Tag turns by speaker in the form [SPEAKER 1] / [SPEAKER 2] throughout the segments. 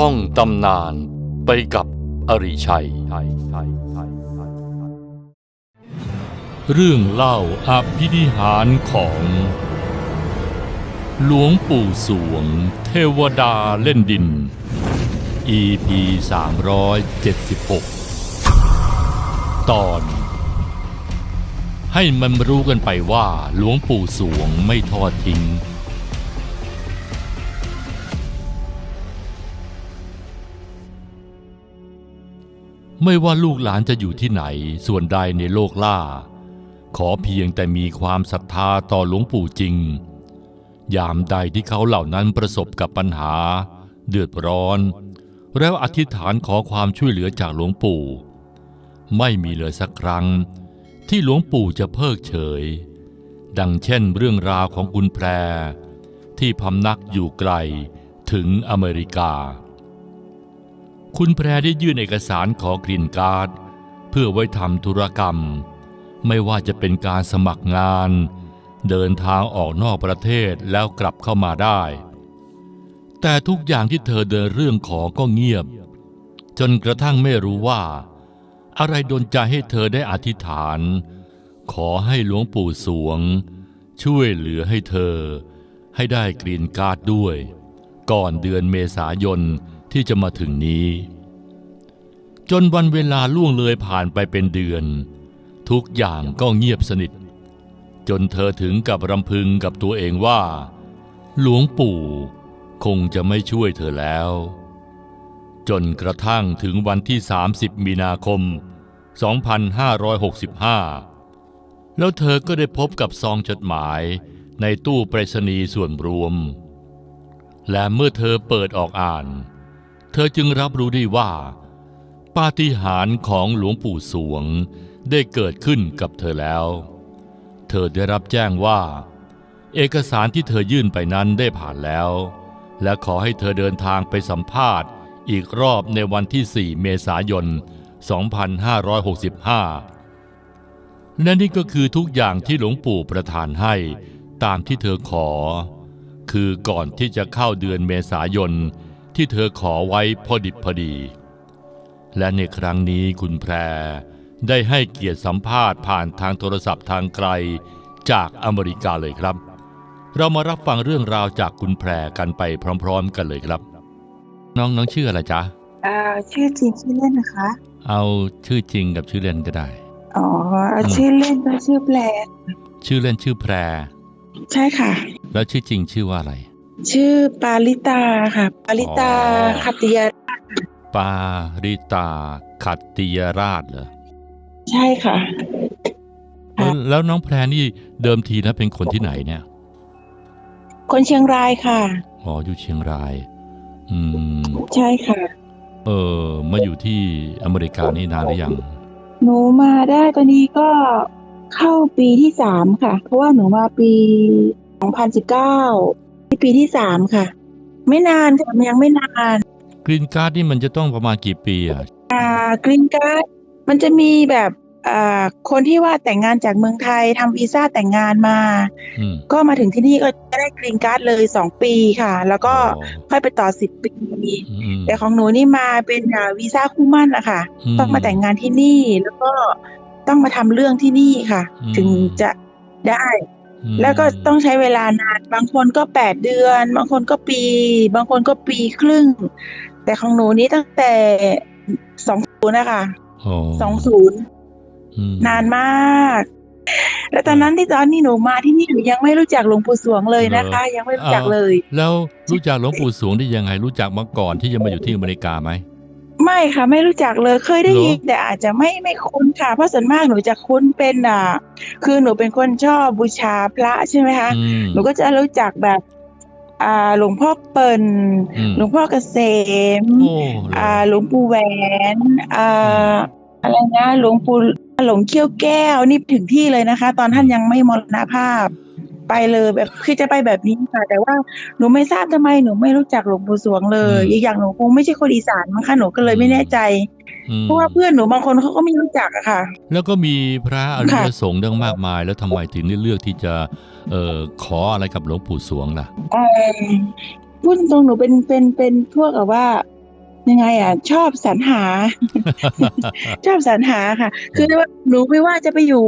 [SPEAKER 1] ท่องตำนานไปกับอริชัย เรื่องเล่าอภินิหารของ หลวงปู่สวง เทวดาเล่นดิน EP 376 ตอน ให้มันรู้กันไปว่าหลวงปู่สวงไม่ทอดทิ้ง ไม่ว่าลูกหลานจะอยู่ที่ไหนส่วนใดในโลกล่า ขอเพียงแต่มีความศรัทธาต่อหลวงปู่จริง ยามใดที่เขาเหล่านั้นประสบกับปัญหา เดือดร้อน แล้วอธิษฐานขอความช่วยเหลือจากหลวงปู่ ไม่มีเลยสักครั้ง ที่หลวงปู่จะเพิกเฉย ดังเช่นเรื่องราวของคุณแพร ที่พำนักอยู่ไกลถึงอเมริกา คุณแพรได้ยื่นเอกสารขอกรีนการ์ด เพื่อไว้ทำธุรกรรม ไม่ว่าจะเป็นการสมัครงาน เดินทางออกนอกประเทศแล้วกลับเข้ามาได้ แต่ทุกอย่างที่เธอเดินเรื่องขอก็เงียบ จนกระทั่งไม่รู้ว่า อะไรดนใจให้เธอได้อธิษฐาน ขอให้หลวงปู่สวง ช่วยเหลือให้เธอ ให้ได้กรีนการ์ดด้วย ก่อนเดือนเมษายน ที่จะมาถึงนี้ จนวันเวลาล่วงเลยผ่านไปเป็นเดือน ทุกอย่างก็เงียบสนิท จนเธอถึงกับรำพึงกับตัวเองว่า หลวงปู่คงจะไม่ช่วยเธอแล้ว จนกระทั่งถึงวันที่ 30 มีนาคม 2565 แล้วเธอก็ได้พบกับซองจดหมายในตู้ไปรษณีย์ส่วนรวม และเมื่อเธอเปิดออกอ่าน เธอจึงรับรู้ได้ว่า ปาฏิหาริย์ของหลวงปู่สวงได้เกิดขึ้นกับเธอแล้ว เธอได้รับแจ้งว่า เอกสารที่เธอยื่นไปนั้นได้ผ่านแล้ว และขอให้เธอเดินทางไปสัมภาษณ์ อีกรอบในวันที่ 4 เมษายน 2565 และนี่ก็คือทุกอย่างที่หลวงปู่ประทานให้ตามที่เธอขอ คือก่อนที่จะเข้าเดือนเมษายน ที่เธอขอไว้พอดิบพอดี และในครั้งนี้คุณแพรได้ให้เกียรติสัมภาษณ์ผ่านทางโทรศัพท์ทางไกลจากอเมริกาเลยครับ เรามารับฟังเรื่องราวจากคุณแพรกันไปพร้อม ๆ กันเลยครับ น้องน้องชื่ออะไรจ๊ะ
[SPEAKER 2] อ่าชื่อจริงชื่อเล่นนะคะ
[SPEAKER 1] เอาชื่อจริงกับชื่อเล่นก็ได้
[SPEAKER 2] อ๋ออ
[SPEAKER 1] ม
[SPEAKER 2] ชื่อเล่นก็ชื่อแปล
[SPEAKER 1] ชื่อเล่นชื่อแพร
[SPEAKER 2] ใช่ค่ะ
[SPEAKER 1] แล้วชื่อจริงชื่อว่าอะไร
[SPEAKER 2] ชื่อปาลิตาค่ะ ปาลิตา
[SPEAKER 1] อ๋อ
[SPEAKER 2] ขัตติยา
[SPEAKER 1] ปาริตาขัตติยราชเหรอ
[SPEAKER 2] ใช่ค่ะค่ะ
[SPEAKER 1] แล้วแล้วน้องแพรนี่เดิมทีนะเป็นคนที่ไหนเนี่ย
[SPEAKER 2] คนเชียงรายค่ะ
[SPEAKER 1] อ๋ออยู่เชียงราย อืม
[SPEAKER 2] ใช่ค่ะ
[SPEAKER 1] เออมาอยู่ที่อเมริกานี่นานหรือยัง
[SPEAKER 2] หนูมาได้ตอนนี้ก็เข้าปีที่สามค่ะ เพราะว่าหนูมาปีสองพันสิบเก้าที่ ปีที่สามค่ะ ไม่นานค่ะยังไม่นาน
[SPEAKER 1] กรีนการ์ดนี่มันจะต้องประมาณกี่ปีอะ
[SPEAKER 2] กรีนการ์ดมันจะมีแบบอ่าคนที่ว่าแต่งงานจากเมืองไทยทำวีซ่าแต่งงานมา
[SPEAKER 1] อืม
[SPEAKER 2] ก็มาถึงที่นี่ก็จะได้กรีนการ์ดเลยสองปีค่ะ แล้วก็
[SPEAKER 1] อ๋อ
[SPEAKER 2] ค่อยไปต่อสิบปี
[SPEAKER 1] อืม
[SPEAKER 2] แต่ของหนูนี่มาเป็นอ่าวีซ่าคู่มั่นอะค่ะ
[SPEAKER 1] อืม
[SPEAKER 2] ต้องมาแต่งงานที่นี่แล้วก็ต้องมาทำเรื่องที่นี่ค่ะ
[SPEAKER 1] อืม
[SPEAKER 2] ถึงจะได้
[SPEAKER 1] อืม
[SPEAKER 2] แล้วก็ต้องใช้เวลานาน บางคนก็แปดเดือน บางคนก็ปี บางคนก็ปีครึ่ง แต่ของหนูนี้ตั้งแต่สองศูนย์นะคะ
[SPEAKER 1] อ๋อ
[SPEAKER 2] สองศูนย์
[SPEAKER 1] อืม
[SPEAKER 2] นานมาก แล้วตอนนั้นที่ตอนนี้หนูมาที่นี่หนูยังไม่รู้จักหลวงปู่สวงเลยนะคะ ยังไม่รู้จักเลย
[SPEAKER 1] แล้วรู้จักหลวงปู่สวงได้ยังไงรู้จักมาก่อนที่จะมาอยู่ที่อเมริกาไหม
[SPEAKER 2] ไม่ค่ะไม่รู้จักเลยเคยได้ยิน
[SPEAKER 1] เหรอ
[SPEAKER 2] แต่อาจจะไม่ไม่คุ้นค่ะ เพราะส่วนมากหนูจะคุ้นเป็นอ่าคือหนูเป็นคนชอบบูชาพระใช่ไหมคะ
[SPEAKER 1] อืม
[SPEAKER 2] หนูก็จะรู้จักแบบอ่าหลวงพ่อเปิ่น
[SPEAKER 1] อืม
[SPEAKER 2] หลวงพ่อเกษม
[SPEAKER 1] โอ้เหรอ
[SPEAKER 2] อ่าหลวงปู่แหวนอ่าอะไรนะหลวงปู่หลวงเขี้ยวแก้วนี่ถึงที่เลยนะคะ ตอนท่านยังไม่มรณภาพ ไปเลยแบบคือจะไปแบบนี้ค่ะ แต่ว่าหนูไม่ทราบทำไมหนูไม่รู้จักหลวงปู่สวงเลยอีกอย่างหนูคงไม่ใช่คนอีสานมั้งคะหนูก็เลยไม่แน่ใจ
[SPEAKER 1] อืม
[SPEAKER 2] เพราะว่าเพื่อนหนูบางคนเขาก็ไม่รู้จักอะค่ะ
[SPEAKER 1] แล้วก็มีพระอริย
[SPEAKER 2] ค่ะ
[SPEAKER 1] สงฆ์ตั้งมากมาย แล้วทำไมถึงได้เลือกที่จะเอ่อขออะไรกับหลวงปู่สวงล่ะ
[SPEAKER 2] เอ่อพูดตรงๆหนูเป็นเป็นเป็นพวกแบบว่ายังไงอะ ชอบสรรหา ชอบสรรหาค่ะ คือว่าหนูไม่ว่าจะไปอยู่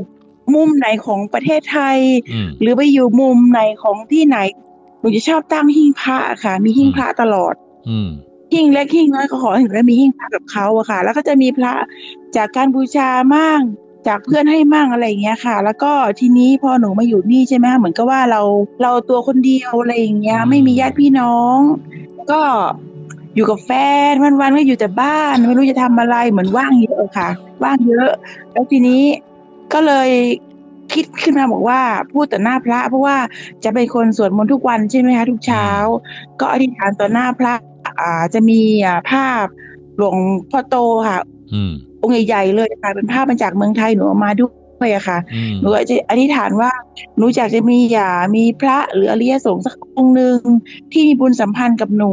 [SPEAKER 2] มุมไหนของประเทศไทย
[SPEAKER 1] อืม
[SPEAKER 2] หรือไปอยู่มุมไหนของที่ไหนหนูจะชอบตั้งหิ้งพระค่ะ มีหิ้งพระตลอด
[SPEAKER 1] อืม
[SPEAKER 2] หิ้งเล็กหิ้งน้อยก็ขอให้หนูได้มีหิ้งพระกับเขาอะค่ะ แล้วก็จะมีพระจากการบูชามั่งจากเพื่อนให้มั่งอะไรอย่างเงี้ยค่ะ แล้วก็ทีนี้พอหนูมาอยู่นี่ใช่ไหมคะเหมือนกับว่าเราเราตัวคนเดียวอะไรอย่างเงี้ย ไม่มีญาติพี่น้อง ก็อยู่กับแฟนวันๆก็อยู่แต่บ้านไม่รู้จะทำอะไรเหมือนว่างเยอะค่ะ ว่างเยอะ แล้วทีนี้ ก็เลยคิดขึ้นมาบอกว่าพูดต่อหน้าพระ เพราะว่าจะเป็นคนสวดมนต์ทุกวันใช่ไหมคะทุกเช้า ก็อธิษฐานต่อหน้าพระอ่าจะมีอ่าภาพหลวงพ่อโตค่ะ
[SPEAKER 1] อืม
[SPEAKER 2] องค์ใหญ่ๆเลยค่ะเป็นภาพมาจากเมืองไทยหนูเอามาด้วย อะค่ะ
[SPEAKER 1] อืม
[SPEAKER 2] หนูก็จะอธิษฐานว่าหนูอยากจะมีอย่ามีพระหรืออริยสงฆ์สักองค์หนึ่งที่มีบุญสัมพันธ์กับหนู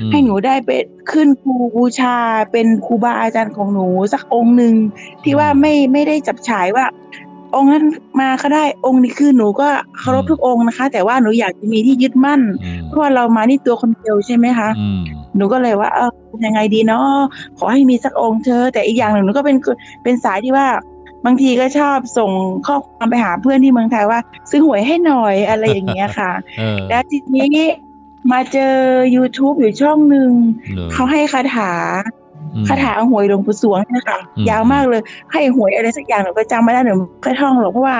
[SPEAKER 1] อืม
[SPEAKER 2] ให้หนูได้เป็นขึ้นครูบูชาเป็นครูบาอาจารย์ของหนูสักองค์หนึ่งที่ว่าไม่ไม่ได้จับฉายว่า องค์นั้นมาก็ได้องค์นี้คือหนูก็เคารพทุกองค์นะคะ แต่ว่าหนูอยากจะมีที่ยึดมั่น
[SPEAKER 1] อืม
[SPEAKER 2] เพราะว่าเรามานี่ตัวคนเดียวใช่ไหมคะ
[SPEAKER 1] อืม
[SPEAKER 2] หนูก็เลยว่าเออยังไงดีเนาะขอให้มีสักองค์เธอะแต่อีกอย่างหนึ่งหนูก็เป็นเป็นสายที่ว่า บางทีก็ชอบส่งข้อความไปหาเพื่อนที่เมืองไทยว่า ซื้อหวยให้หน่อยอะไรอย่างเงี้ยค่ะ
[SPEAKER 1] เออ
[SPEAKER 2] แล้วทีนี้มาเจอ YouTube อยู่ช่องหนึ่ง
[SPEAKER 1] หรอ
[SPEAKER 2] เขาให้คาถา
[SPEAKER 1] อืม
[SPEAKER 2] คาถาหวยหลวงปู่สวงเนะคะ
[SPEAKER 1] อืม
[SPEAKER 2] ยาวมากเลยให้หวยอะไรสักอย่างหนูก็จำไม่ได้หนูไม่ค่อยท่องหรอกเพราะว่า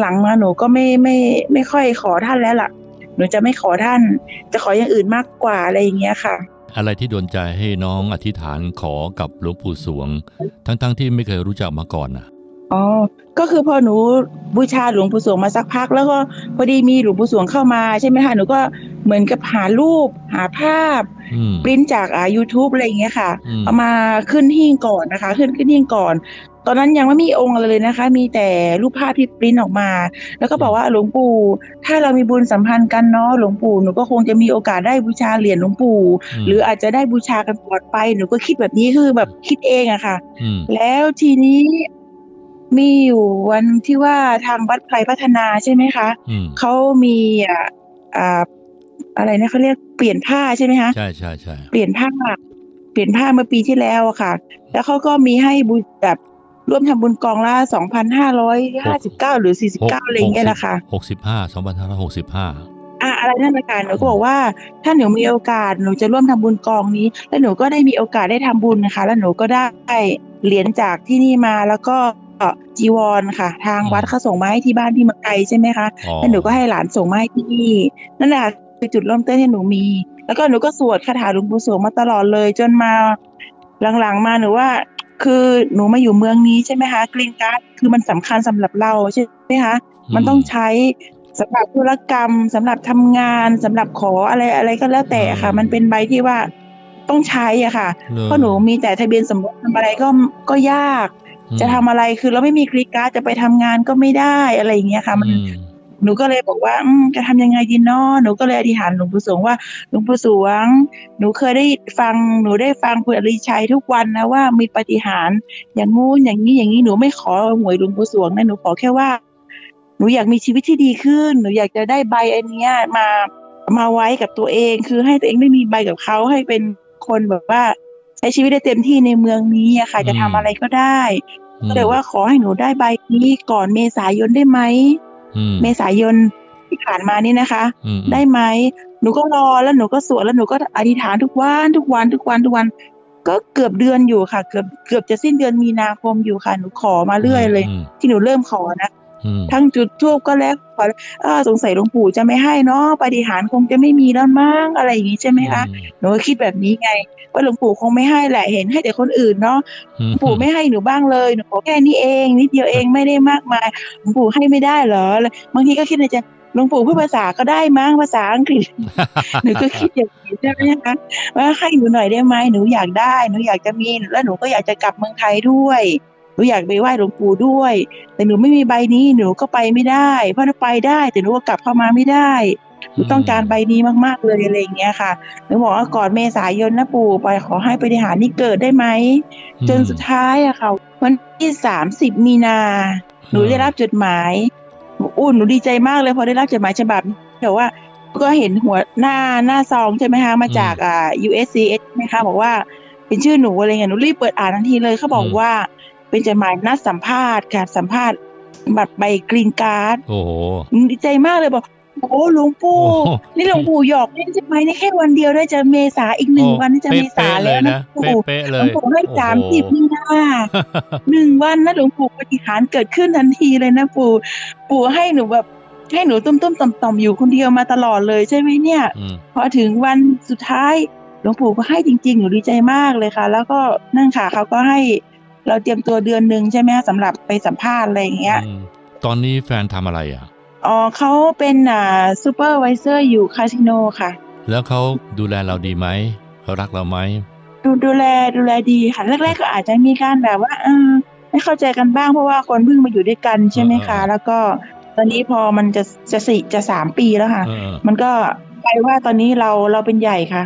[SPEAKER 2] หลังๆมาหนูก็ไม่ไม่ไม่ค่อยขอท่านแล้วล่ะ หนูจะไม่ขอท่าน จะขออย่างอื่นมากกว่าอะไรอย่างเงี้ยค่ะ
[SPEAKER 1] อะไรที่โดนใจให้น้องอธิษฐานขอกับหลวงปู่สวง ทั้งๆที่ไม่เคยรู้จักมาก่อนน่ะ
[SPEAKER 2] อ๋อ ก็คือพอหนูบูชาหลวงปู่สวงมาสักพัก แล้วก็พอดีมีหลวงปู่สวงเข้ามาใช่ไหมคะหนูก็เหมือนกับหารูป หาภาพ
[SPEAKER 1] อืม
[SPEAKER 2] ปริ้นจากอ่า YouTube อะไรอย่างเงี้ยค่ะ
[SPEAKER 1] อืม
[SPEAKER 2] เอามาขึ้นหิ้งก่อนนะคะ ขึ้นขึ้นหิ้งก่อน ตอนนั้นยังไม่มีองค์อะไรเลยนะคะ มีแต่รูปภาพที่ปริ้นออกมา แล้วก็บอกว่าหลวงปู่ ถ้าเรามีบุญสัมพันธ์กันเนาะหลวงปู่หนูก็คงจะมีโอกาสได้บูชาเหรียญหลวงปู่
[SPEAKER 1] ม
[SPEAKER 2] หรืออาจจะได้บูชากันปลอดไปหนูก็คิดแบบนี้คือแบบคิดเองอะค่ะ
[SPEAKER 1] อืม
[SPEAKER 2] แล้วทีนี้ มีอยู่วันที่ว่าทางวัดไพรพัฒนาใช่ไหมคะ
[SPEAKER 1] อืม
[SPEAKER 2] เขามีอ่าอ่าอะไรนะเขาเรียกเปลี่ยนผ้าใช่ไหมคะ
[SPEAKER 1] ใช่ใช่ใช่
[SPEAKER 2] เปลี่ยนผ้า เปลี่ยนผ้าเมื่อปีที่แล้วอะค่ะ แล้วเขาก็มีให้บุญแบบร่วมทำบุญกองละสองพันห้าร้อยห้าสิบเก้าหรือสี่สิบเก้าอะไรอย่างเงี้ยแหละค่ะ
[SPEAKER 1] หกสิบห้าสองพันห้าร้อยหกสิบห้า
[SPEAKER 2] อะอะไรนั่นแหละค่ะหนูก็บอกว่าถ้าหนูมีโอกาสหนูจะร่วมทำบุญกองนี้ แล้วหนูก็ได้มีโอกาสได้ทำบุญนะคะ แล้วหนูก็ได้เหรียญจากที่นี่มาแล้วก็ จีวรค่ะ ทางวัดเขาส่งมาให้ที่บ้านที่เมืองไทยใช่ไหมคะ
[SPEAKER 1] อ๋อ
[SPEAKER 2] แล้วหนูก็ให้หลานส่งมาให้ที่นี่นั่นแหละคือจุดเริ่มต้นที่หนูมี แล้วก็หนูก็สวดคาถาหลวงปู่สวงมาตลอดเลยจนมาหลังๆมาหนูว่าคือหนูมาอยู่เมืองนี้ใช่ไหมคะกรีนการ์ดคือมันสำคัญสำหรับเราใช่ไหมคะมันต้องใช้สำหรับธุรกรรมสำหรับทำงานสำหรับขออะไรอะไรก็แล้วแต่ค่ะ มันเป็นใบที่ว่าต้องใช้อะค่ะ
[SPEAKER 1] หรอ
[SPEAKER 2] เพราะหนูมีแต่ทะเบียนสมรสทำอะไรก็ก็ยาก
[SPEAKER 1] อืม
[SPEAKER 2] จะทำอะไรคือเราไม่มีกรีนการ์ดจะไปทำงานก็ไม่ได้อะไรอย่างเงี้ยค่ะ มัน
[SPEAKER 1] อืม
[SPEAKER 2] หนูก็เลยบอกว่าอืมจะทำยังไงดีเนาะหนูก็เลยอธิษฐานหลวงปู่สวงว่าหลวงปู่สวง หนูเคยได้ฟังหนูได้ฟังคุณอริชัยทุกวันนะว่ามีปาฏิหารย์อย่างงู้นอย่างนี้อย่างนี้หนูไม่ขอหวยหลวงปู่สวงนะหนูขอแค่ว่า หนูอยากมีชีวิตที่ดีขึ้น หนูอยากจะได้ใบอันเนี้ยมามาไว้กับตัวเอง คือให้ตัวเองได้มีใบกับเขาให้เป็นคนแบบว่า ใช้ชีวิตได้เต็มที่ในเมืองนี้อะค่ะจะทำอะไรก็ได้ก็เลยว่าขอให้หนูได้ใบนี้ก่อนเมษายนได้ไหม
[SPEAKER 1] อืม
[SPEAKER 2] เมษายนที่ผ่านมานี่นะคะ
[SPEAKER 1] อืม
[SPEAKER 2] ได้ไหมหนูก็รอแล้วหนูก็สวดแล้วหนูก็อธิษฐานทุกวันทุกวันทุกวันทุกวัน ก็เกือบเดือนอยู่ค่ะ เกือบเกือบจะสิ้นเดือนมีนาคมอยู่ค่ะ หนูขอมาเรื่อยเลย
[SPEAKER 1] ม
[SPEAKER 2] ที่หนูเริ่มขอนะ
[SPEAKER 1] อืม
[SPEAKER 2] ทั้งจุดทูบก็แล้วขอเออสงสัยหลวงปู่จะไม่ให้เนาะปาฏิหารย์คงจะไม่มีแล้วมั้งอะไรอย่างนี้ใช่ไหมคะหนูก็คิดแบบนี้ไง ว่าหลวงปู่คงไม่ให้แหละเห็นให้แต่คนอื่นเนาะ
[SPEAKER 1] อื
[SPEAKER 2] หล
[SPEAKER 1] ม
[SPEAKER 2] วงปู่ไม่ให้หนูบ้างเลยหนูขอแค่นี้เองนิดเดียวเองไม่ได้มากมายหลวงปู่ให้ไม่ได้เหรอบางทีก็คิดในใจหลวงปู่พูดภาษาก็ได้มั้งภาษาอังกฤษหนูก็คิดอย่างนี้ใช่ไหมคะว่าให้หนูหน่อยได้ไหมหนูอยากได้ หนูอยากจะมี แล้วหนูก็อยากจะกลับเมืองไทยด้วย หนูอยากไปไหว้หลวงปู่ด้วย แต่หนูไม่มีใบนี้หนูก็ไปไม่ได้เพราะถ้าไปได้ แต่หนูก็กลับเข้ามาไม่ได้หนูต้องการใบนี้มากๆเลยอะไรอย่างเงี้ยค่ะหนูบอกว่าก่อนเมษายนนะปู่ไปขอให้ไปฏิหารย์นี้เกิดได้ไหมจนสุดท้ายอะค่ะวันที่สามสิบมีนา หนูได้รับจดหมายอุ่นหนูดีใจมากเลยพอได้รับจดหมายฉบับนี้แต่ว่าก็เห็นหัวหน้าหน้าซองใช่ไหมคะมาจากอ่า USCS ใช่ไหมคะบอกว่าเป็นชื่อหนูอะไรเงี้ยหนูรีบเปิดอ่านทันทีเลยเขาบอก
[SPEAKER 1] อืม
[SPEAKER 2] ว่า เป็นจดหมายนัดสัมภาษณ์ค่ะสัมภาษณ์บัตรใบกรีนการ์ด
[SPEAKER 1] โอ้โห
[SPEAKER 2] ดีใจมากเลยบอกโอ้หลวงปู่
[SPEAKER 1] โอ้โห
[SPEAKER 2] นี่หลวงปู่หยอกเล่นใช่ไหมนี่แค่วันเดียวได้จะเมษาอีกหนึ่ง
[SPEAKER 1] โอ้
[SPEAKER 2] วันนี่จะเมษา
[SPEAKER 1] ป๊ะๆเล
[SPEAKER 2] แล้
[SPEAKER 1] ยว
[SPEAKER 2] นะ
[SPEAKER 1] นะ
[SPEAKER 2] หลวงปู่
[SPEAKER 1] เป๊ะๆเล
[SPEAKER 2] หลวง
[SPEAKER 1] ย
[SPEAKER 2] ปู่ให้
[SPEAKER 1] โอ้โห
[SPEAKER 2] สามสิบมีนาหนึ่งวันนะหลวงปู่ปฏิหารย์เกิดขึ้นทันทีเลยนะปู่ ปู่ให้หนูแบบให้หนูตุ้มตุ้มๆต่อมต่อมๆอยู่คนเดียวมาตลอดเลยใช่ไหมเนี่ย
[SPEAKER 1] อืม
[SPEAKER 2] พอถึงวันสุดท้ายหลวงปู่ก็ให้จริง ๆ หนูดีใจมากเลยค่ะ แล้วก็นั่นค่ะเขาก็ให้ เราเตรียมตัวเดือนหนึ่งใช่ไหมสำหรับไปสัมภาษณ์อะไรอย่างเงี้ย
[SPEAKER 1] อืมตอนนี้แฟนทำอะไรอะ
[SPEAKER 2] อ๋อเขาเป็นอ่าซูเปอร์ไวิเซอร์อยู่คาสิโนค่ะ
[SPEAKER 1] แล้วเขาดูแลเราดีไหมเขารักเราไหม
[SPEAKER 2] ดูดูแลดูแลดีค่ะแรกๆก็อาจจะมีการแบบว่าเออไม่เข้าใจกันบ้างเพราะว่าคนเพิ่งมาอยู่ด้วยกันใช่ไหมคะ แล้วก็ตอนนี้พอมันจะจะสี่จะสามปีแล้วค่ะ
[SPEAKER 1] เออ
[SPEAKER 2] มันก็ กลายว่าตอนนี้เราเราเป็นใหญ่ค่ะ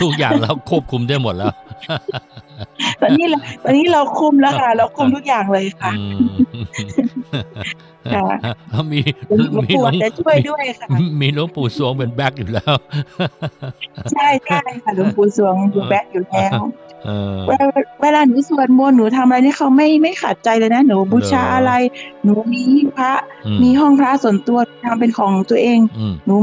[SPEAKER 1] ทุกอย่างเราควบคุมได้หมดแล้ว
[SPEAKER 2] ตอนนี้เราตอนนี้เราคุมแล้วค่ะ เราคุมทุกอย่างเลยค่ะ
[SPEAKER 1] อื ม
[SPEAKER 2] ค่ะ
[SPEAKER 1] แล้วมี
[SPEAKER 2] หลวง
[SPEAKER 1] มี
[SPEAKER 2] ปู่
[SPEAKER 1] หลวง
[SPEAKER 2] จะช่วยด้วยค่ะ
[SPEAKER 1] มีหลวงปู่สวงเป็นแบ็คอยู่แล้ว
[SPEAKER 2] ใช่ใช่ค่ะหลวงปู่สวงอยู่แบ็คอยู่แล้ว
[SPEAKER 1] เออ
[SPEAKER 2] เวลาเวลาหนูสวดมนต์หนูทำอะไรนี่เขาไม่ไม่ขัดใจเลยนะหนูบูชา
[SPEAKER 1] เหรออ
[SPEAKER 2] อะไร หนูมีพระ
[SPEAKER 1] อืม
[SPEAKER 2] มีห้องพระส่วนตัวทำเป็นของตัวเอง
[SPEAKER 1] อืม
[SPEAKER 2] หนู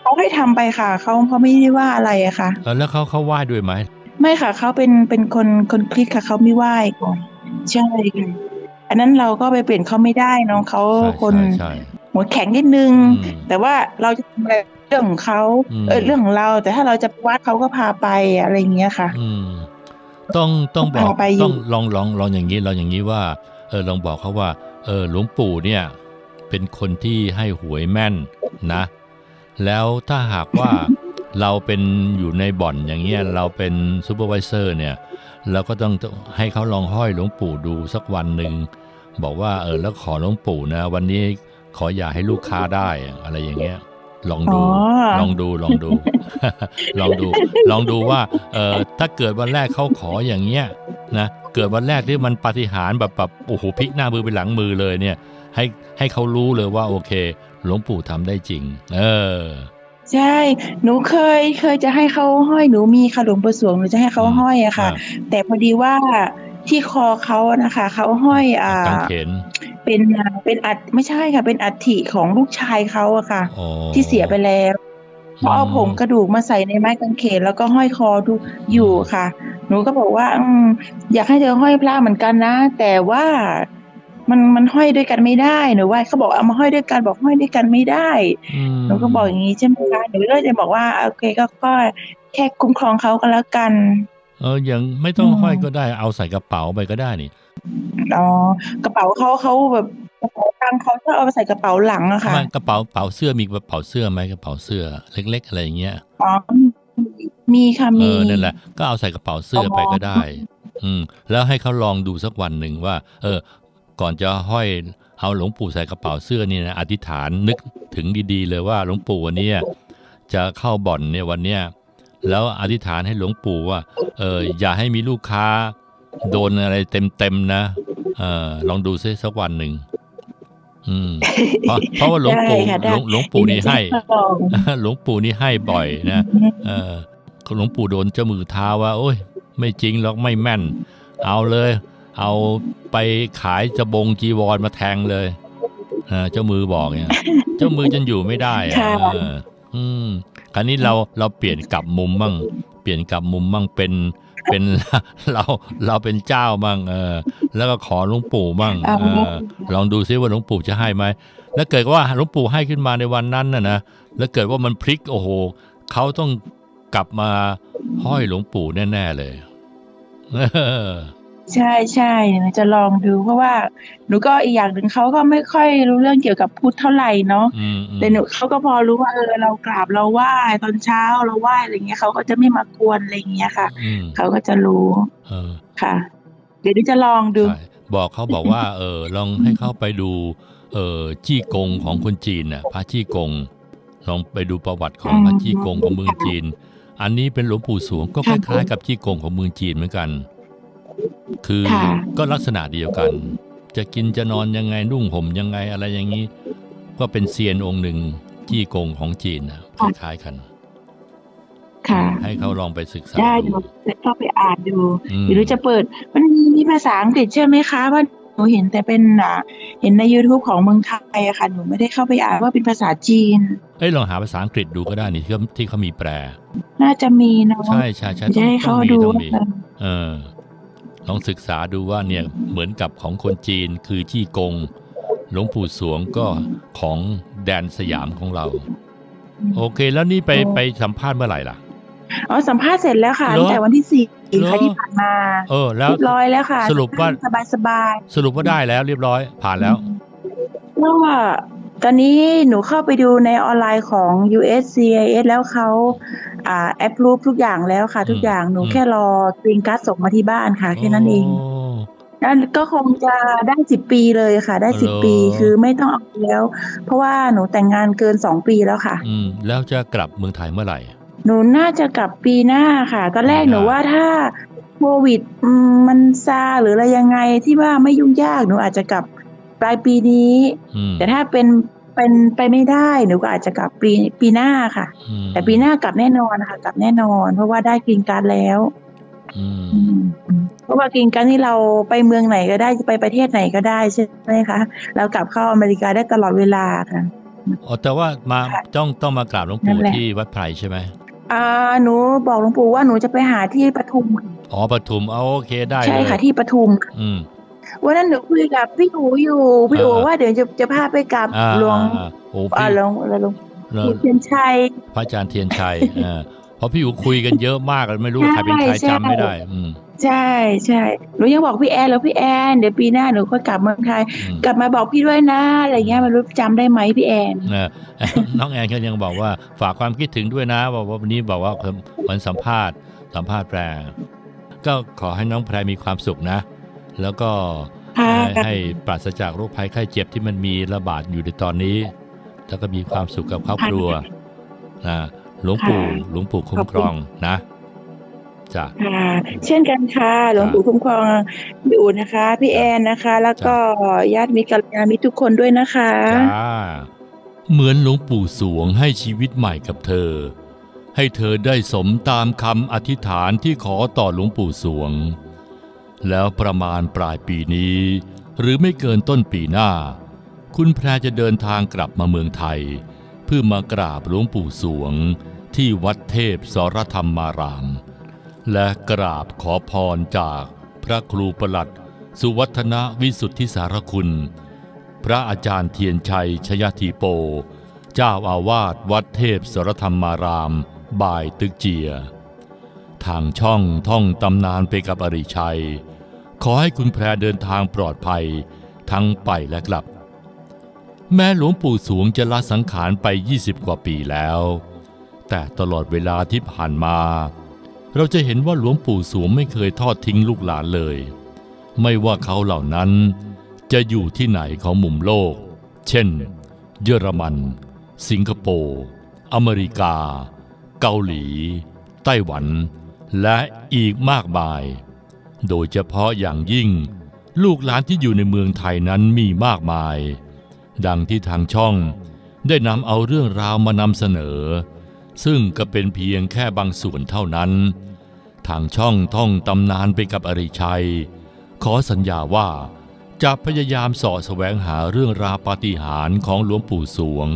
[SPEAKER 2] เขาให้ทำไปค่ะเขาเขาไม่ได้ว่าอะไรอะค่ะ
[SPEAKER 1] เออแล้วเขาเขาไหว้ด้วยไหม
[SPEAKER 2] ไม่ค่ะเขาเป็นเป็นคนคนคริสต์ค่ะเขาไม่ไหว้ก่อนใช่ค่ะ อันนั้นเราก็ไปเปลี่ยนเขาไม่ได้เน้องเขา
[SPEAKER 1] ใช่
[SPEAKER 2] คน
[SPEAKER 1] ใช่ใช่
[SPEAKER 2] หัวแข็งนิดนึง
[SPEAKER 1] อืม
[SPEAKER 2] แต่ว่าเราจะทำอะไรเรื่องของเขา
[SPEAKER 1] อืม
[SPEAKER 2] เออเรื่องของเรา แต่ถ้าเราจะวัดเขาก็พาไปอะไรอย่างเงี้ยค่ะ
[SPEAKER 1] อืมต้องต้องบอก
[SPEAKER 2] เอาไปอยู่
[SPEAKER 1] ต้องลองลองลองอย่างนี้ลองอย่างนี้ว่าเออลองบอกเขาว่าเออหลวงปู่เนี่ยเป็นคนที่ให้หวยแม่นนะ แล้วถ้าหากว่าเราเป็นอยู่ในบ่อนอย่างเงี้ยเราเป็นซูเปอร์วิเซอร์เนี่ยเราก็ต้องให้เขาลองห้อยหลวงปู่ดูสักวันหนึ่ง บอกว่าเออแล้วขอหลวงปู่นะ วันนี้ขออย่าให้ลูกค้าได้อะไรอย่างเงี้ย ลองดู
[SPEAKER 2] อ๋อ
[SPEAKER 1] ลองดูลองดู ลองดู ลองดูว่าเออถ้าเกิดวันแรกเขาขออย่างเงี้ยนะเกิดวันแรกที่มันปาฏิหาริย์แบบแบบโอ้โหพลิกหน้ามือเป็นหลังมือเลยเนี่ย ให้ให้เขารู้เลยว่าโอเค หลวงปู่ทำได้จริง เออ
[SPEAKER 2] ใช่ หนูเคยเคยจะให้เขาห้อย หนูมีค่ะหลวงปู่สวงหนูจะให้เขาห้อยอะค่ะ
[SPEAKER 1] อ่า
[SPEAKER 2] แต่พอดีว่า ที่คอเขานะคะเขาห้อยอ่ากา
[SPEAKER 1] งเขน
[SPEAKER 2] เป็นอ่าเป็นอัฐไม่ใช่ค่ะ เป็นอัฐิของลูกชายเขาอะค่ะ
[SPEAKER 1] อ๋อ
[SPEAKER 2] ที่เสียไปแล้วเขาเอาผงกระดูกมาใส่ในไม้กางเขนแล้วก็ห้อยคอดูอยู่ค่ะ หนูก็บอกว่าอืมอยากให้เธอห้อยพระเหมือนกันนะ แต่ว่ามันมันห้อยด้วยกันไม่ได้หนูว่าเขาบอกเอามาห้อยด้วยกันบอกห้อยด้วยกันไม่ได้
[SPEAKER 1] อืม
[SPEAKER 2] หนูก็บอกอย่างนี้ใช่ไหมคะหนูก็จะบอกว่าโอเคก็ก็แค่คุ้มครองเขาก็แล้วกัน
[SPEAKER 1] เออยังไม่ต้อง
[SPEAKER 2] อืม
[SPEAKER 1] ห้อยก็ได้เอาใส่กระเป๋าไปก็ได้นี่
[SPEAKER 2] อ๋อกระเป๋าเขาเขาแบบกระเป๋าตังค์เขาชอบเอาไปใส่กระเป๋าหลังอะค่ะ
[SPEAKER 1] มันกระเป๋าเป๋าเสื้อมีกระเป๋าเสื้อไหมกระเป๋าเสื้อเล็ก ๆ อะไรอย่างเงี้ย
[SPEAKER 2] อ๋อมีค่ะ
[SPEAKER 1] เอ
[SPEAKER 2] มี
[SPEAKER 1] อนั่นแหละ ก็เอาใส่กระเป๋าเสื้อไปก็ได้ อืม แล้วให้เขาลองดูสักวันหนึ่งว่า เออ ก่อนจะห้อยเอาหลวงปู่ใส่กระเป๋าเสื้อนี่นะอธิษฐานนึกถึงดีๆ เลยว่าหลวงปู่วันเนี้ยจะเข้าบ่อนเนี่ยวันเนี้ย แล้วอธิษฐานให้หลวงปู่ว่า เอออย่าให้มีลูกค้า โดนอะไรเต็มๆนะเออลองดูซิสักวันหนึ่งอืมเพราะเพราะว่าหลวงปู่
[SPEAKER 2] ได้ค่ะได้
[SPEAKER 1] หลวงหลวงปู่นี่ให้
[SPEAKER 2] เดี๋ยวจะลอง
[SPEAKER 1] หลวงปู่นี่ให้บ่อยนะเออหลวงปู่โดนเจ้ามือท้าว่า โอ้ย ไม่จริงหรอกไม่แม่น เอาเลย เอาไปขายจะบงจีวรมาแทงเลยเออเจ้ามือบอกเนี่ย เจ้ามือจนอยู่ไม่ได้อะ
[SPEAKER 2] ค่ะ
[SPEAKER 1] เอออืม คราวนี้เราเราเปลี่ยนกลับมุมมั่งเปลี่ยนกลับมุมมั่งเป็นเป็นเราเราเป็นเจ้ามั่งเออ แล้วก็ขอหลวงปู่มั่งเออลองดูซิว่าหลวงปู่จะให้ไหมแล้วเกิดว่าหลวงปู่ให้ขึ้นมาในวันนั้นน่ะนะแล้วเกิดว่ามันพลิกโอ้โหเขาต้องกลับมาห้อยหลวงปู่แน่ ๆ เลยเออ
[SPEAKER 2] ใช่ใช่หนูจะลองดู เพราะว่าหนูก็อีกอย่างหนึ่งเขาก็ไม่ค่อยรู้เรื่องเกี่ยวกับพุทธเท่าไหร่เนาะ
[SPEAKER 1] อืมอืม
[SPEAKER 2] แต่หนูเขาก็พอรู้ว่าเออเรากราบเราไหว้ตอนเช้าเราไหว้อะไรเงี้ยเขาก็จะไม่มากวนอะไรอย่างเงี้ยค่ะ
[SPEAKER 1] อืม
[SPEAKER 2] เขาก็จะรู้
[SPEAKER 1] เออ
[SPEAKER 2] ค่ะ เดี๋ยวหนูจะลองดู
[SPEAKER 1] ใช่บอกเขาบอกว่า เออลองให้เขาไปดู เออจี้กงของคนจีนน่ะพระจี้กง ลองไปดูประวัติของ
[SPEAKER 2] อืม
[SPEAKER 1] พระจี้กงของเมืองจีน อันนี้เป็นหลวงปู่สวงก็คล้ายๆ กับจี้กงของเมืองจีนเหมือนกัน คือ
[SPEAKER 2] ค่ะ
[SPEAKER 1] ก็ลักษณะเดียวกัน จะกินจะนอนยังไงนุ่งห่มยังไงอะไรอย่างนี้ ก็เป็นเซียนองค์หนึ่งจี้กงของจีนนะคล้ายๆกัน
[SPEAKER 2] ค่ะ
[SPEAKER 1] ให้เขาลองไปศึกษา
[SPEAKER 2] ได้
[SPEAKER 1] ดู
[SPEAKER 2] หนูเข้าไปอ่านดู
[SPEAKER 1] อืม
[SPEAKER 2] หรือจะเปิด มันมีภาษาอังกฤษใช่ไหมคะว่าหนูเห็นแต่เป็นอ่าเห็นใน YouTube ของเมืองไทยอะค่ะ หนูไม่ได้เข้าไปอ่านว่าเป็นภาษาจีน
[SPEAKER 1] เอ้ยลองหาภาษาอังกฤษดูก็ได้นี่ที่เขาที่เขามีแปล
[SPEAKER 2] น่าจะมีเนาะ
[SPEAKER 1] ใช่ใช่ใช่
[SPEAKER 2] จะ
[SPEAKER 1] ต้อง
[SPEAKER 2] ให้
[SPEAKER 1] ต้อ
[SPEAKER 2] เขา
[SPEAKER 1] งมี
[SPEAKER 2] ดู
[SPEAKER 1] ต้อง
[SPEAKER 2] ว่า
[SPEAKER 1] มี
[SPEAKER 2] เออ
[SPEAKER 1] เออ ลองศึกษาดูว่าเนี่ยเหมือนกับของคนจีนคือจี้กง หลวงปู่สวงก็ของแดนสยามของเรา โอเคแล้วนี่ไปไปสัมภาษณ์เมื่อไหร่ล่ะ
[SPEAKER 2] อ๋อสัมภาษณ์เสร็จแล้วค่ะ
[SPEAKER 1] เหรอ
[SPEAKER 2] ตั้งแต่วันที่สี่
[SPEAKER 1] เหรอ
[SPEAKER 2] ค่ะที่ผ่านมา
[SPEAKER 1] เออ แล้ว
[SPEAKER 2] เรียบร้อยแล้วค่ะ
[SPEAKER 1] สรุปว่า
[SPEAKER 2] สบายสบาย
[SPEAKER 1] สรุปว่าได้แล้วเรียบร้อยผ่านแล้ว
[SPEAKER 2] ก็ ตอนนี้หนูเข้าไปดูในออนไลน์ของ USCIS แล้วเขาอ่าแอปรูปทุกอย่างแล้วค่ะ ทุกอย่างหนู
[SPEAKER 1] อืม
[SPEAKER 2] แค่รอกรีนการ์ดส่งมาที่บ้านค่ะ แค่นั้นเอง
[SPEAKER 1] โนั่
[SPEAKER 2] นก็คงจะได้สิบปีเลยค่ะ ได้สิบ
[SPEAKER 1] เหรอ
[SPEAKER 2] ปีคือไม่ต้องเอาแล้ว เพราะว่าหนูแต่งงานเกินสองปีแล้วค่ะ
[SPEAKER 1] อืมแล้วจะกลับเมืองไทยเมื่อไหร่
[SPEAKER 2] หนูน่าจะกลับปีหน้าค่ะตอนแรก
[SPEAKER 1] ปีหน้า
[SPEAKER 2] หนูว่าถ้าโควิดอืมมันซาหรืออะไรยังไงที่ว่าไม่ยุ่งยากหนูอาจจะกลับ ปลายปีนี้
[SPEAKER 1] อืม
[SPEAKER 2] แต่ถ้าเป็นเป็นไปไม่ได้หนูก็อาจจะกลับปีปีหน้าค่ะ
[SPEAKER 1] อืม
[SPEAKER 2] แต่ปีหน้ากลับแน่นอนค่ะ กลับแน่นอน เพราะว่าได้กรีนการ์ดแล้ว
[SPEAKER 1] อืม
[SPEAKER 2] อืมเพราะว่ากรีนการ์ดที่เราไปเมืองไหนก็ได้ไปประเทศไหนก็ได้ใช่ไหมคะเรากลับเข้าอเมริกาได้ตลอดเวลาค่ะ
[SPEAKER 1] อ๋อแต่ว่ามา
[SPEAKER 2] ค่ะ
[SPEAKER 1] ต้องต้องมากราบหลวง
[SPEAKER 2] นั่
[SPEAKER 1] ปู่
[SPEAKER 2] นแหละ
[SPEAKER 1] ที่วัดไพรใช่ไหม
[SPEAKER 2] อ่าหนูบอกหลวงปู่ว่าหนูจะไปหาที่ปทุม
[SPEAKER 1] อ๋อปทุมเอาโอเคได้
[SPEAKER 2] ใช่
[SPEAKER 1] เลย
[SPEAKER 2] ค่ะที่ปทุม
[SPEAKER 1] อืม
[SPEAKER 2] วันนั้นหนูคุยกับพี่อูอยู่พี่อู
[SPEAKER 1] อ่า
[SPEAKER 2] ว่าเดี๋ยวจะจะพาไปกับ
[SPEAKER 1] อ่า
[SPEAKER 2] หลวง
[SPEAKER 1] อ่าโอ้
[SPEAKER 2] อ่า
[SPEAKER 1] พี่
[SPEAKER 2] หลวงหลวง
[SPEAKER 1] หลวง
[SPEAKER 2] ปู่เทียนชัย
[SPEAKER 1] พระอาจารย์เทียนชัยเออเพราะพี่อูคุยกันเยอะมากเลยไม่รู้ใครเป็นใคร
[SPEAKER 2] ใช่
[SPEAKER 1] จำไม่ได้ อืม
[SPEAKER 2] ใช่ใช่หนูยังบอกพี่แอนแล้วพี่แอนเดี๋ยวปีหน้าหนูค่อยกลับเมืองไทย
[SPEAKER 1] อืม
[SPEAKER 2] กลับมาบอกพี่ด้วยนะอะไรเงี้ยไม่รู้จำได้ไหมพี่แอน
[SPEAKER 1] เออน้องแอนเขายังบอกว่าฝากความคิดถึงด้วยนะบอกว่าวันนี้บอกว่าวันสัมภาษณ์สัมภาษณ์แปรก็ขอให้น้องแพรมีความสุขนะ แล้วก็
[SPEAKER 2] ค่ะ
[SPEAKER 1] ให้ให้ปราศจากโรคภัยไข้เจ็บที่มันมีระบาดอยู่ในตอนนี้ แล้วก็มีความสุขกับครอบครัวนะหลวงปู่หลวงปู่คุ้มครองนะจ้ะ
[SPEAKER 2] ค่ะเช่นกันค่ะหลวงปู่คุ้มครองพี่อูนะคะ พี่แอนนะคะ แล้วก็ญาติมิตรกัลยาณมิตรทุกคนด้วยนะคะ
[SPEAKER 1] จ้าเหมือนหลวงปู่สวงให้ชีวิตใหม่กับเธอ ให้เธอได้สมตามคำอธิษฐานที่ขอต่อหลวงปู่สวง แล้วประมาณปลายปีนี้ หรือไม่เกินต้นปีหน้า คุณแพรจะเดินทางกลับมาเมืองไทย เพื่อมากราบหลวงปู่สวง ที่วัดเทพสรธรรมาราม และกราบขอพรจากพระครูประหลัด สุวัฒนวิสุทธิสารคุณ พระอาจารย์เทียนชัยชยทีโป เจ้าอาวาสวัดเทพสรธรรมาราม บ่ายตึกเจีย ทางช่องท่องตำนานไปกับอริชัย ขอให้คุณแพรเดินทางปลอดภัยทั้งไปและกลับ แม้หลวงปู่สวงจะละสังขารไป 20 กว่าปีแล้ว แต่ตลอดเวลาที่ผ่านมา เราจะเห็นว่าหลวงปู่สวงไม่เคยทอดทิ้งลูกหลานเลย ไม่ว่าเขาเหล่านั้นจะอยู่ที่ไหนของมุมโลก เช่น เยอรมัน สิงคโปร์ อเมริกา เกาหลี ไต้หวัน และอีกมากมาย โดยเฉพาะอย่างยิ่ง ลูกหลานที่อยู่ในเมืองไทยนั้นมีมากมาย ดังที่ทางช่องได้นำเอาเรื่องราวมานำเสนอ ซึ่งก็เป็นเพียงแค่บางส่วนเท่านั้น ทางช่องท่องตำนานไปกับอริชัย ขอสัญญาว่าจะพยายามสาะแสวงหาเรื่องราวปาฏิหาริย์ของหลวงปู่สวง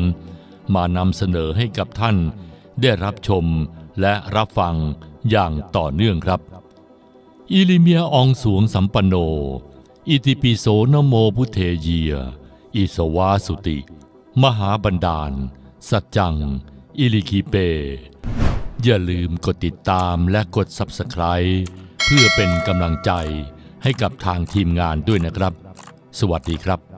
[SPEAKER 1] มานำเสนอให้กับท่านได้รับชมและรับฟังอย่างต่อเนื่องครับ อิลิเมียอองสวงสัมปันโน อิติปิโสนโมพุเทเยีย อิสวาสุติ มหาบันดาล สัจจัง อิลิคิเป อย่าลืมกดติดตามและกด Subscribe เพื่อเป็นกำลังใจให้กับทางทีมงานด้วยนะครับ สวัสดีครับ